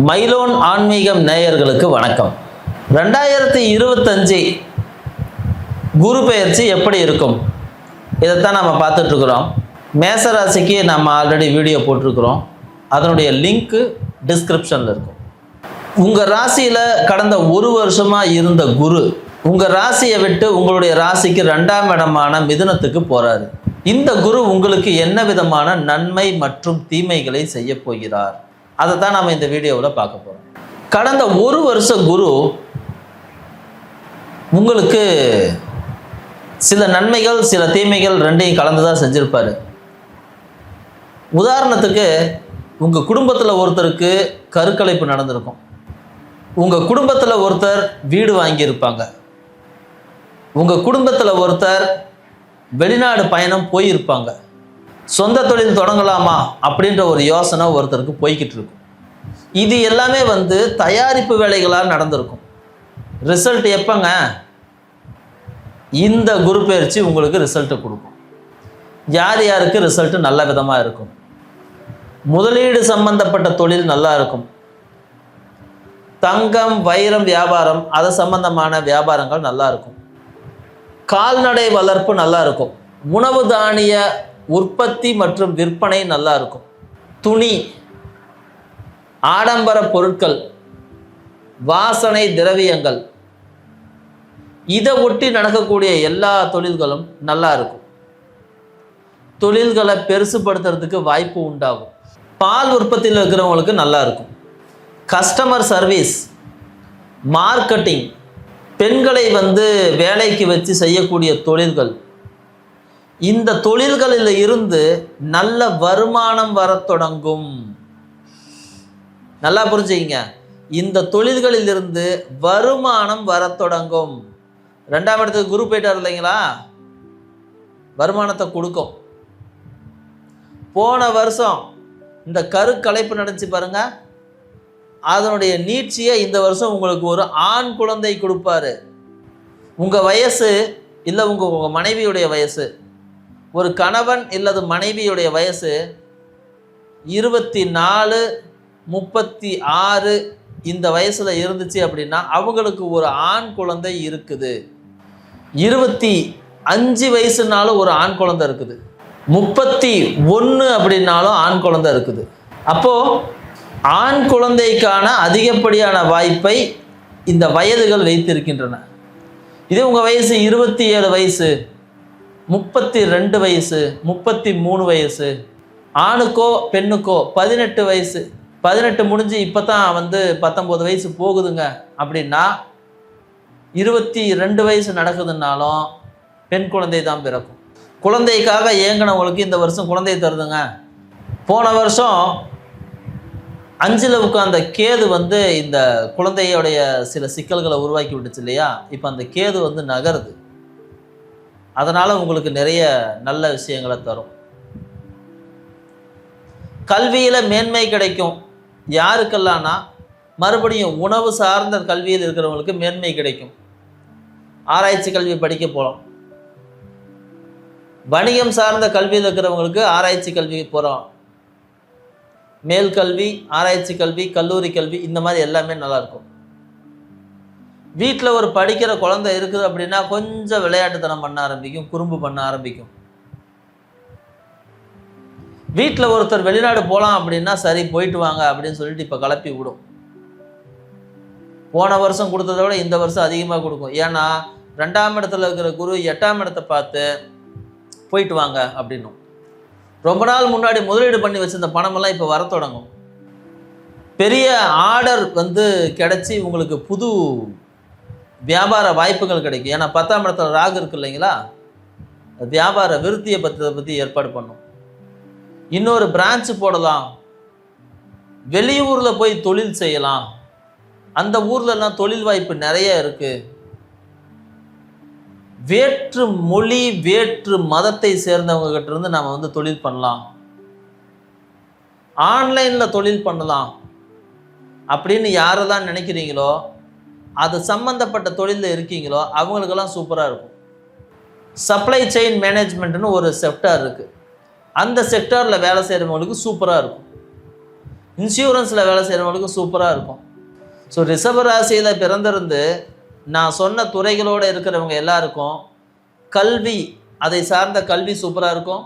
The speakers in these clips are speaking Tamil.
மைலோன் ஆன்மீகம் நேயர்களுக்கு வணக்கம். ரெண்டாயிரத்தி இருபத்தஞ்சு குரு பெயர்ச்சி எப்படி இருக்கும்? இதைத்தான் நம்ம பார்த்துட்ருக்குறோம். மேசராசிக்கு நம்ம ஆல்ரெடி வீடியோ போட்டிருக்கிறோம். அதனுடைய லிங்க்கு டிஸ்கிரிப்ஷனில் இருக்கும். உங்கள் ராசியில் கடந்த ஒரு வருஷமாக இருந்த குரு உங்கள் ராசியை விட்டு உங்களுடைய ராசிக்கு ரெண்டாம் இடமான மிதுனத்துக்கு போகிறாரு இந்த குரு உங்களுக்கு என்ன விதமான நன்மை மற்றும் தீமைகளை செய்ய போகிறார்? அதை தான் நாம் இந்த வீடியோவில் பார்க்க போகிறோம் கடந்த ஒரு வருஷ குரு உங்களுக்கு சில நன்மைகள் சில தீமைகள் ரெண்டையும் கலந்து தான் செஞ்சுருப்பார். உதாரணத்துக்கு உங்கள் குடும்பத்தில் ஒருத்தருக்கு கருக்கலைப்பு நடந்திருக்கும். உங்கள் குடும்பத்தில் ஒருத்தர் வீடு வாங்கியிருப்பாங்க. உங்கள் குடும்பத்தில் ஒருத்தர் வெளிநாடு பயணம் போயிருப்பாங்க. சொந்த தொழில் தொடங்கலாமா அப்படின்ற ஒரு யோசனை ஒருத்தருக்கு போய்கிட்டு இருக்கும். இது எல்லாமே வந்து தயாரிப்பு வேலைகளாக நடந்திருக்கும். ரிசல்ட் எப்போங்க? இந்த குரு பயிற்சி உங்களுக்கு ரிசல்ட்டை கொடுக்கும். யார் யாருக்கு ரிசல்ட் நல்ல விதமாக இருக்கும்? முதலீடு சம்பந்தப்பட்ட தொழில் நல்லா இருக்கும். தங்கம் வைரம் வியாபாரம் அது சம்பந்தமான வியாபாரங்கள் நல்லா இருக்கும். கால்நடை வளர்ப்பு நல்லா இருக்கும். உணவு தானிய உற்பத்தி மற்றும் விற்பனை நல்லா இருக்கும். துணி ஆடம்பர பொருட்கள் வாசனை திரவியங்கள் இதை ஒட்டி நடக்கக்கூடிய எல்லா தொழில்களும் நல்லா இருக்கும். தொழில்களை பெருசுபடுத்துறதுக்கு வாய்ப்பு உண்டாகும். பால் உற்பத்தியில் இருக்கிறவங்களுக்கு நல்லா இருக்கும். கஸ்டமர் சர்வீஸ் மார்க்கெட்டிங் பெண்களை வந்து வேலைக்கு வச்சு செய்யக்கூடிய தொழில்கள் இந்த தொழில்களில் இருந்து நல்ல வருமானம் வர தொடங்கும். நல்லா புரிஞ்சுக்கிங்க. இந்த தொழில்களில் இருந்து வருமானம் வர தொடங்கும். ரெண்டாம் இடத்துக்கு குரு போயிட்டார் இல்லைங்களா? வருமானத்தை கொடுக்கும். போன வருஷம் இந்த கருக்கலைப்பு நடந்துச்சு பாருங்க. அதனுடைய நீட்சியை இந்த வருஷம் உங்களுக்கு ஒரு ஆண் குழந்தை கொடுப்பாரு. உங்கள் வயசு இல்லை உங்கள் உங்கள் மனைவியுடைய வயசு. ஒரு கணவன் இல்லது மனைவியுடைய வயசு இருபத்தி நாலு முப்பத்தி ஆறு இந்த வயசில் இருந்துச்சு அப்படின்னா அவங்களுக்கு ஒரு ஆண் குழந்தை இருக்குது. இருபத்தி அஞ்சு வயசுனாலும் ஒரு ஆண் குழந்தை இருக்குது. முப்பத்தி ஒன்று அப்படின்னாலும் ஆண் குழந்தை இருக்குது. அப்போது ஆண் குழந்தைக்கான அதிகப்படியான வாய்ப்பை இந்த வயதுகள் வைத்திருக்கின்றன. இதே உங்கள் வயசு இருபத்தி ஏழு வயசு. முப்பத்தி ரெண்டு வயசு முப்பத்தி மூணு வயசு. ஆணுக்கோ பெண்ணுக்கோ பதினெட்டு வயசு. பதினெட்டு முடிஞ்சு இப்போ தான் வந்து பத்தொம்போது வயசு போகுதுங்க. அப்படின்னா இருபத்தி ரெண்டு வயசு நடக்குதுன்னாலும் பெண் குழந்தை தான் பிறக்கும். குழந்தைக்காக ஏங்கினவங்களுக்கு இந்த வருஷம் குழந்தை தருதுங்க. போன வருஷம் அஞ்சில் உட்கார்ந்த கேது வந்து இந்த குழந்தையோடைய சில சிக்கல்களை உருவாக்கி விட்டுச்சு இல்லையா? இப்போ அந்த கேது வந்து நகருது. அதனால் உங்களுக்கு நிறைய நல்ல விஷயங்களை தரும். கல்வியில் மேன்மை கிடைக்கும். யாருக்கெல்லாம்னா மறுபடியும் உணவு சார்ந்த கல்வியில் இருக்கிறவங்களுக்கு மேன்மை கிடைக்கும். ஆராய்ச்சி கல்வி படிக்க போகலாம் வணிகம் சார்ந்த கல்வியில் இருக்கிறவங்களுக்கு ஆராய்ச்சி கல்வி போகிறோம் மேல் கல்வி ஆராய்ச்சி கல்வி கல்லூரி கல்வி இந்த மாதிரி எல்லாமே நல்லாயிருக்கும் வீட்டில் ஒரு படிக்கிற குழந்தை இருக்குது அப்படின்னா கொஞ்சம் விளையாட்டுத்தனம் பண்ண ஆரம்பிக்கும் குறும்பு பண்ண ஆரம்பிக்கும். வீட்டில் ஒருத்தர் வெளிநாடு போகலாம் அப்படின்னா சரி போயிட்டு வாங்க அப்படின்னு சொல்லிட்டு இப்போ கிளப்பி விடும். போன வருஷம் கொடுத்ததை விட இந்த வருஷம் அதிகமாக கொடுக்கும். ஏன்னா ரெண்டாம் இடத்துல இருக்கிற குரு எட்டாம் இடத்தை பார்த்து போயிட்டு வாங்க அப்படின்னும். ரொம்ப நாள் முன்னாடி முதலீடு பண்ணி வச்சிருந்த பணமெல்லாம் இப்போ வர தொடங்கும். பெரிய ஆர்டர் வந்து கிடச்சி உங்களுக்கு புது வியாபார வாய்ப்புகள் கிடைக்கும். ஏன்னா பத்தாம் இடத்துல ராகு இருக்கு இல்லைங்களா? வியாபார விருத்தியை பற்றி பற்றி ஏற்பாடு பண்ணும். இன்னொரு பிரான்ச் போடலாம். வெளியூரில் போய் தொழில் செய்யலாம். அந்த ஊர்லலாம் தொழில் வாய்ப்பு நிறைய இருக்குது வேற்று மொழி வேற்று மதத்தை சேர்ந்தவங்க கிட்ட இருந்து நம்ம வந்து தொழில் பண்ணலாம். ஆன்லைனில் தொழில் பண்ணலாம். அப்படின்னு யாரெல்லாம் நினைக்கிறீங்களோ அது சம்மந்தப்பட்ட தொழிலில் இருக்கீங்களோ அவங்களுக்கெல்லாம் சூப்பராக இருக்கும். சப்ளை செயின் மேனேஜ்மெண்ட்னு ஒரு செக்டார் இருக்குது அந்த செக்டாரில் வேலை செய்கிறவங்களுக்கு சூப்பராக இருக்கும். இன்சூரன்ஸில் வேலை செய்கிறவங்களுக்கு சூப்பராக இருக்கும். ஸோ ரிஷப ராசியில் பிறந்திருந்து நான் சொன்ன துறைகளோடு இருக்கிறவங்க எல்லாருக்கும் கல்வி அதை சார்ந்த கல்வி சூப்பராக இருக்கும்.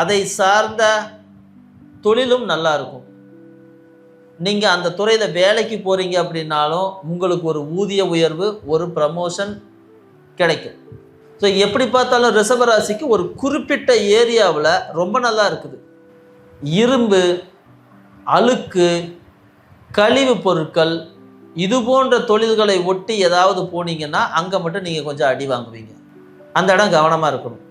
அதை சார்ந்த தொழிலும் நல்லா இருக்கும். நீங்கள் அந்த துறையில் வேலைக்கு போகிறீங்க அப்படின்னாலும் உங்களுக்கு ஒரு ஊதிய உயர்வு ஒரு ப்ரமோஷன் கிடைக்கும். ஸோ எப்படி பார்த்தாலும் ரிஷபராசிக்கு ஒரு குறிப்பிட்ட ஏரியாவில் ரொம்ப நல்லா இருக்குது. இரும்பு அழுக்கு கழிவு பொருட்கள் இது போன்ற தொழில்களை ஒட்டி ஏதாவது போனீங்கன்னா அங்கே மட்டும் நீங்கள் கொஞ்சம் அடி வாங்குவீங்க. அந்த இடம் கவனமாக இருக்கணும்.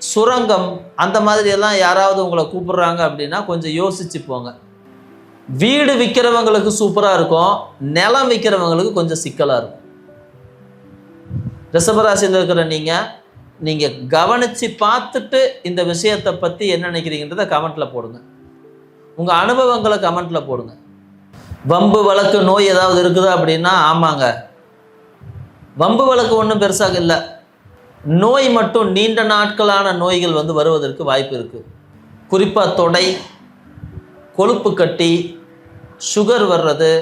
சுரங்கம் அந்த மாதிரி எல்லாம் யாராவது உங்களை கூப்பிடுறாங்க அப்படின்னா கொஞ்சம் யோசிச்சு போங்க. வீடு விற்கிறவங்களுக்கு சூப்பராக இருக்கும் நிலம் விற்கிறவங்களுக்கு கொஞ்சம் சிக்கலாக இருக்கும். ரிஷபராசியில் இருக்கிற நீங்கள் நீங்கள் கவனித்து பார்த்துட்டு இந்த விஷயத்தை பற்றி என்ன நினைக்கிறீங்கன்றதை கமெண்ட்டில் போடுங்க. உங்கள் அனுபவங்களை கமெண்ட்டில் போடுங்க. வம்பு வழக்கு நோய் ஏதாவது இருக்குதா அப்படின்னா ஆமாங்க. வம்பு வழக்கு ஒன்றும் பெருசாக இல்லை. நோய் மட்டும் நீண்ட நாட்களான நோய்கள் வந்து வருவதற்கு வாய்ப்பு இருக்குது குறிப்பாக தொடை கொழுப்பு கட்டி சுகர் வர்றது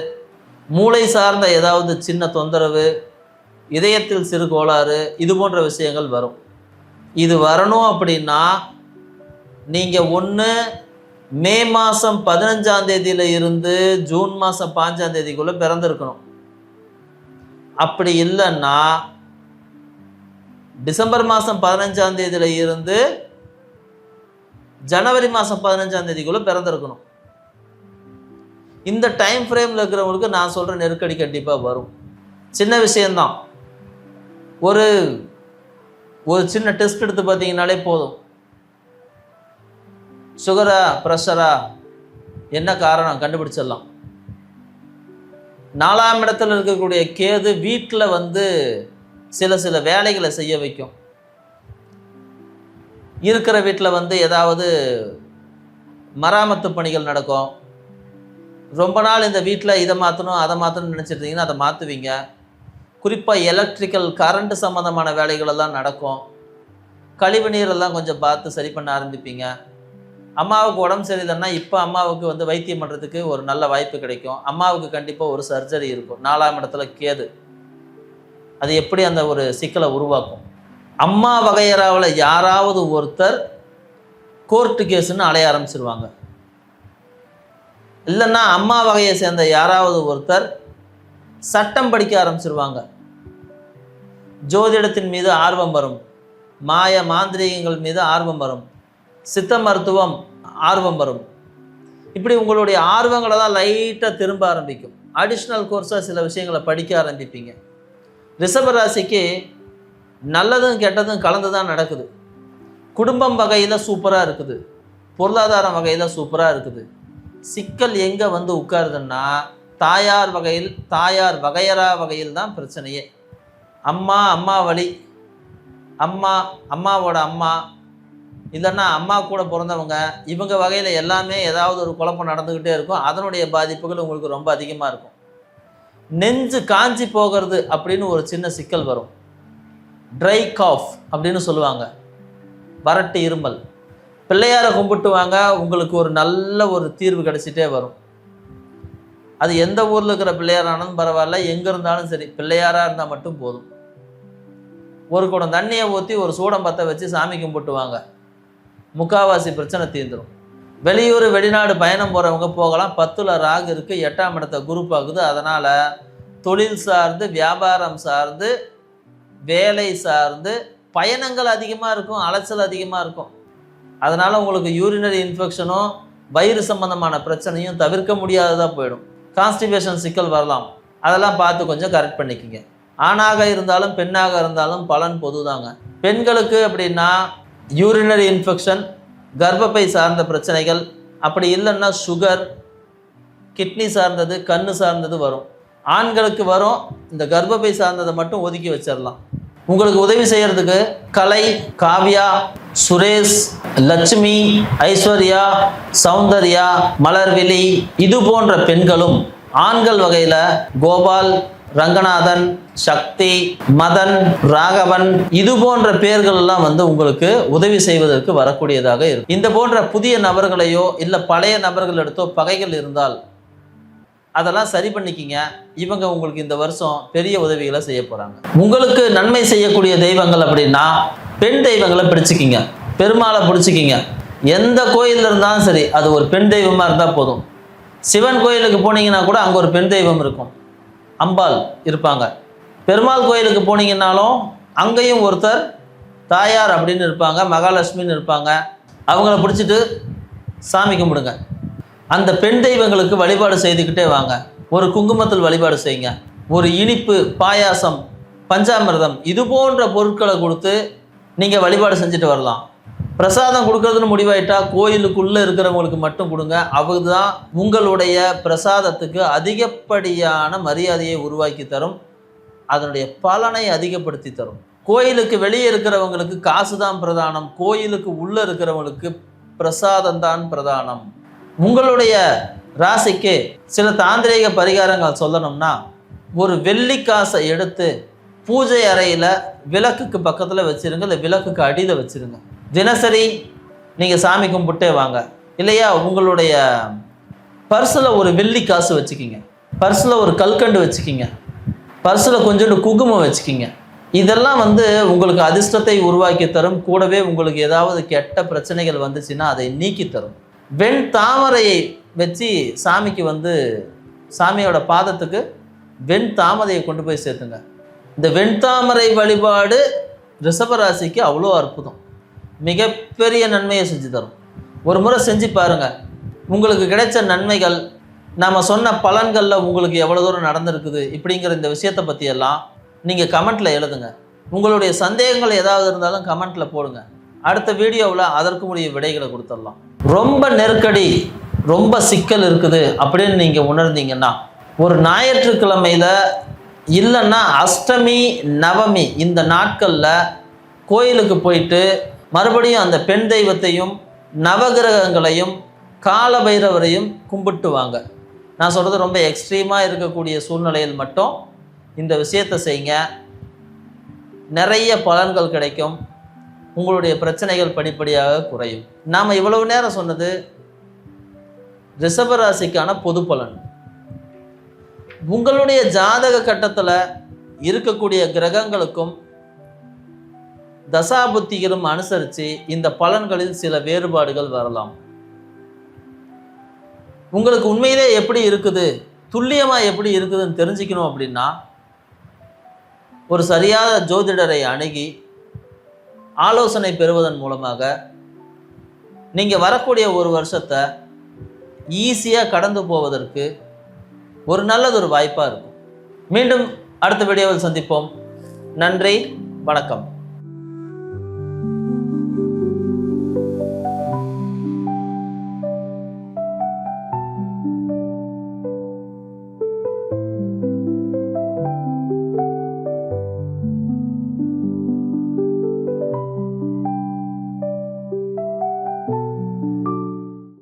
மூளை சார்ந்த ஏதாவது சின்ன தொந்தரவு இதயத்தில் சிறு கோளாறு இது போன்ற விஷயங்கள் வரும். இது வரணும் அப்படின்னா நீங்கள் ஒன்று மே மாதம் பதினஞ்சாம் தேதியில் இருந்து ஜூன் மாதம் பாஞ்சாம் தேதிக்குள்ளே பிறந்திருக்கணும். அப்படி இல்லைன்னா டிசம்பர் மாதம் பதினஞ்சாம் தேதியில் இருந்து ஜனவரி மாதம் பதினஞ்சாம் தேதிக்குள்ளே பிறந்திருக்கணும். இந்த டைம் ஃப்ரேமில் இருக்கிறவங்களுக்கு நான் சொல்கிற நெருக்கடி கண்டிப்பாக வரும். சின்ன விஷயந்தான் ஒரு ஒரு சின்ன டெஸ்ட் எடுத்து பார்த்தீங்கன்னாலே போதும். சுகரா ப்ரெஷரா என்ன காரணம் கண்டுபிடிச்சிடலாம். நாலாம் இடத்துல இருக்கக்கூடிய கேது வீட்டில் வந்து சில சில வேலைகளை செய்ய வைக்கும். இருக்கிற வீட்டில் வந்து ஏதாவது மராமத்து பணிகள் நடக்கும். ரொம்ப நாள் இந்த வீட்டில் இதை மாற்றணும் அதை மாற்றணும்னு நினச்சிருந்தீங்கன்னா அதை மாற்றுவீங்க குறிப்பாக எலக்ட்ரிக்கல் கரண்ட் சம்மந்தமான வேலைகளெல்லாம் நடக்கும். கழிவு நீரெல்லாம் கொஞ்சம் பார்த்து சரி பண்ண ஆரம்பிப்பீங்க. அம்மாவுக்கு உடம்பு சரியில்லைன்னா இப்போ அம்மாவுக்கு வந்து வைத்தியம் பண்ணுறதுக்கு ஒரு நல்ல வாய்ப்பு கிடைக்கும். அம்மாவுக்கு கண்டிப்பாக ஒரு சர்ஜரி இருக்கும். நாலாம் இடத்துல கேது. அது எப்படி அந்த ஒரு சிக்கலை உருவாக்கும்? அம்மா வகையறாவில் யாராவது ஒருத்தர் கோர்ட்டு கேஸுன்னு அலைய ஆரம்பிச்சிருவாங்க. இல்லைன்னா அம்மா வகையை சேர்ந்த யாராவது ஒருத்தர் சட்டம் படிக்க ஆரம்பிச்சிருவாங்க. ஜோதிடத்தின் மீது ஆர்வம் வரும். மாய மாந்திரீகங்கள் மீது ஆர்வம் வரும். சித்த மருத்துவம் ஆர்வம் வரும். இப்படி உங்களுடைய ஆர்வங்களை தான் லைட்டாக திரும்ப ஆரம்பிக்கும். அடிஷ்னல் கோர்ஸாக சில விஷயங்களை படிக்க ஆரம்பிப்பீங்க. ரிஷபராசிக்கு நல்லதும் கெட்டதும் கலந்து தான் நடக்குது. குடும்பம் வகையில் சூப்பராக இருக்குது. பொருளாதாரம் வகையில் சூப்பராக இருக்குது. சிக்கல் எங்கே வந்து உட்காருதுன்னா தாயார் வகையில் தாயார் வகையறா வகையில் தான் பிரச்சனையே. அம்மா அம்மா வழி. அம்மா அம்மாவோட அம்மா. இல்லைன்னா அம்மா கூட பிறந்தவங்க இவங்க வகையில் எல்லாமே ஏதாவது ஒரு குழப்பம் நடந்துக்கிட்டே இருக்கும். அதனுடைய பாதிப்புகள் உங்களுக்கு ரொம்ப அதிகமாக இருக்கும். நெஞ்சு காஞ்சி போகிறது அப்படின்னு ஒரு சின்ன சிக்கல் வரும். ட்ரை காஃப் அப்படின்னு சொல்லுவாங்க. வறட்டு இருமல். பிள்ளையாரை கும்பிட்டு வாங்க உங்களுக்கு ஒரு நல்ல ஒரு தீர்வு கிடைச்சிட்டே வரும். அது எந்த ஊரில் இருக்கிற பிள்ளையாரானாலும் பரவாயில்ல எங்கே இருந்தாலும் சரி பிள்ளையாராக இருந்தால் மட்டும் போதும். ஒரு குடம் தண்ணியை ஊற்றி ஒரு சூடம் பற்ற வச்சு சாமி கும்பிட்டு வாங்க முக்காவாசி பிரச்சனை தீர்ந்துடும் வெளியூர் வெளிநாடு பயணம் போகிறவங்க போகலாம். பத்தில் ராகு இருக்குது எட்டாம் இடத்த குரூப் ஆகுது அதனால் தொழில் சார்ந்து வியாபாரம் சார்ந்து வேலை சார்ந்து பயணங்கள் அதிகமாக இருக்கும் அலைச்சல் அதிகமாக இருக்கும். அதனால் உங்களுக்கு யூரினரி இன்ஃபெக்ஷனும் வயிறு சம்பந்தமான பிரச்சனையும் தவிர்க்க முடியாததாக போயிடும். கான்ஸ்டிபேஷன் சிக்கல் வரலாம். அதெல்லாம் பார்த்து கொஞ்சம் கரெக்ட் பண்ணிக்கோங்க. ஆணாக இருந்தாலும் பெண்ணாக இருந்தாலும் பலன் பொதுதாங்க. பெண்களுக்கு அப்படின்னா யூரினரி இன்ஃபெக்ஷன் கர்ப்பப்பை சார்ந்த பிரச்சனைகள் அப்படி இல்லைன்னா சுகர் கிட்னி சார்ந்தது கண் சார்ந்தது வரும். ஆண்களுக்கு வரும். இந்த கர்ப்பப்பை சார்ந்ததை மட்டும் ஒதுக்கி வச்சிடலாம் உங்களுக்கு உதவி செய்யறதுக்கு கலை காவ்யா சுரேஷ் லட்சுமி ஐஸ்வர்யா சௌந்தர்யா மலர்விழி இது போன்ற பெண்களும் ஆண்கள் வகையில் கோபால் ரங்கநாதன் சக்தி மதன் ராகவன் இது போன்ற பெயர்கள் எல்லாம் வந்து உங்களுக்கு உதவி செய்வதற்கு வரக்கூடியதாக இருக்கும். இந்த போன்ற புதிய நபர்களையோ இல்லை பழைய நபர்கள் எடுத்தோ பகைகள் இருந்தால் அதெல்லாம் சரி பண்ணிக்கிங்க. இவங்க உங்களுக்கு இந்த வருஷம் பெரிய உதவிகளை செய்ய போகிறாங்க உங்களுக்கு நன்மை செய்யக்கூடிய தெய்வங்கள் அப்படின்னா பெண் தெய்வங்களை பிடிச்சிக்கிங்க. பெருமாளை பிடிச்சிக்கிங்க. எந்த கோயிலில் இருந்தாலும் சரி அது ஒரு பெண் தெய்வமாக இருந்தால் போதும். சிவன் கோயிலுக்கு போனீங்கன்னா கூட அங்கே ஒரு பெண் தெய்வம் இருக்கும். அம்பாள் இருப்பாங்க. பெருமாள் கோயிலுக்கு போனீங்கன்னாலும் அங்கேயும் ஒருத்தர் தாயார் அப்படின்னு இருப்பாங்க மகாலட்சுமின்னு இருப்பாங்க. அவங்கள பிடிச்சிட்டு சாமி கும்பிடுங்க. அந்த பெண் தெய்வங்களுக்கு வழிபாடு செய்துக்கிட்டே வாங்க. ஒரு குங்குமத்தில் வழிபாடு செய்யுங்க. ஒரு இனிப்பு பாயாசம் பஞ்சாமிர்தம் இது போன்ற பொருட்களை கொடுத்து நீங்கள் வழிபாடு செஞ்சுட்டு வரலாம். பிரசாதம் கொடுக்கறதுன்னு முடிவாயிட்டா கோயிலுக்குள்ளே இருக்கிறவங்களுக்கு மட்டும் கொடுங்க. அதுதான் உங்களுடைய பிரசாதத்துக்கு அதிகப்படியான மரியாதையை உருவாக்கி தரும். அதனுடைய பலனை அதிகப்படுத்தி தரும். கோயிலுக்கு வெளியே இருக்கிறவங்களுக்கு காசு தான் பிரதானம். கோயிலுக்கு உள்ளே இருக்கிறவங்களுக்கு பிரசாதம் தான் பிரதானம். உங்களுடைய ராசிக்கு சில தாந்திரீக பரிகாரங்கள் சொல்லணும்னா ஒரு வெள்ளி காசை எடுத்து பூஜை அறையில் விளக்குக்கு பக்கத்தில் வச்சிருங்க இல்லை விளக்குக்கு அடியில் வச்சிருங்க. தினசரி நீங்கள் சாமி கும்பிட்டே வாங்க. இல்லையா உங்களுடைய பர்ஸில் ஒரு வெள்ளி காசு வச்சுக்கிங்க. பர்ஸில் ஒரு கல்கண்டு வச்சுக்கிங்க. பர்ஸில் கொஞ்சோண்டு குங்குமம் வச்சுக்கிங்க. இதெல்லாம் வந்து உங்களுக்கு அதிர்ஷ்டத்தை உருவாக்கி தரும். கூடவே உங்களுக்கு ஏதாவது கெட்ட பிரச்சனைகள் வந்துச்சுன்னா அதை நீக்கி தரும். வெண் தாமரையை வச்சு சாமிக்கு வந்து சாமியோட பாதத்துக்கு வெண் தாமரையை கொண்டு போய் சேர்த்துங்க. இந்த வெண்தாமரை வழிபாடு ரிஷபராசிக்கு அவ்வளோ அற்புதம். மிகப்பெரிய நன்மையை செஞ்சு தரும். ஒரு முறை செஞ்சு பாருங்க. உங்களுக்கு கிடைச்ச நன்மைகள் நாம் சொன்ன பலன்களில் உங்களுக்கு எவ்வளோ தூரம் நடந்திருக்குது இப்படிங்கிற இந்த விஷயத்தை பற்றியெல்லாம் நீங்கள் கமெண்ட்டில் எழுதுங்க. உங்களுடைய சந்தேகங்கள் ஏதாவது இருந்தாலும் கமெண்ட்டில் போடுங்க. அடுத்த வீடியோவில் அதற்கு உடைய விடைகளை கொடுத்துடலாம். ரொம்ப நெருக்கடி ரொம்ப சிக்கல் இருக்குது அப்படின்னு நீங்கள் உணர்ந்தீங்கன்னா ஒரு ஞாயிற்றுக்கிழமையில் இல்லைன்னா அஷ்டமி நவமி இந்த நாட்களில் கோயிலுக்கு போயிட்டு மறுபடியும் அந்த பெண் தெய்வத்தையும் நவகிரகங்களையும் காலபைரவரையும் கும்பிட்டுவாங்க. நான் சொல்கிறது ரொம்ப எக்ஸ்ட்ரீமாக இருக்கக்கூடிய சூழ்நிலையில் மட்டும் இந்த விஷயத்தை செய்யுங்க நிறைய பலன்கள் கிடைக்கும். உங்களுடைய பிரச்சனைகள் படிப்படியாக குறையும். நாம் இவ்வளவு நேரம் சொன்னது ரிஷபராசிக்கான பொது பலன். உங்களுடைய ஜாதக கட்டத்தில் இருக்கக்கூடிய கிரகங்களுக்கும் தசாபுத்திகளும் அனுசரித்து இந்த பலன்களில் சில வேறுபாடுகள் வரலாம். உங்களுக்கு உண்மையிலே எப்படி இருக்குது? துல்லியமாக எப்படி இருக்குதுன்னு தெரிஞ்சுக்கணும் அப்படின்னா ஒரு சரியான ஜோதிடரை அணுகி ஆலோசனை பெறுவதன் மூலமாக நீங்கள் வரக்கூடிய ஒரு வருஷத்தை ஈஸியாக கடந்து போவதற்கு ஒரு நல்லதொரு வாய்ப்பாக இருக்கும். மீண்டும் அடுத்த வீடியோவில் சந்திப்போம். நன்றி வணக்கம்.